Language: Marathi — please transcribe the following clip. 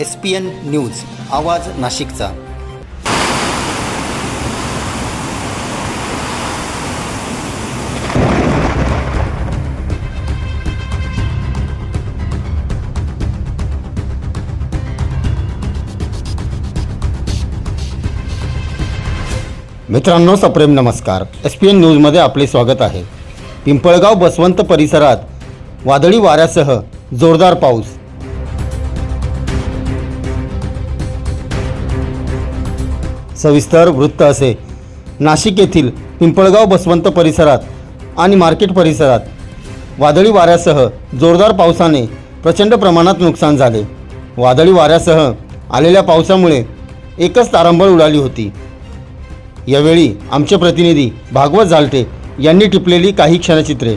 एस पी एन न्यूज आवाज नाशिकचा. मित्रांनो सप्रेम नमस्कार. एस पी एन न्यूजमध्ये आपले स्वागत आहे. पिंपळगाव बसवंत परिसरात वादळी वाऱ्यासह जोरदार पाऊस सविस्तर वृत्त असे. नाशिक येथील पिंपळगाव बसवंत परिसरात आणि मार्केट परिसरात वादळी वाऱ्यासह जोरदार पावसाने प्रचंड प्रमाणात नुकसान झाले. वादळी वाऱ्यासह आलेल्या पावसामुळे एकच तारंबळ उडाली होती. यावेळी आमचे प्रतिनिधी भागवत झालटे यांनी टिपलेली काही क्षणचित्रे.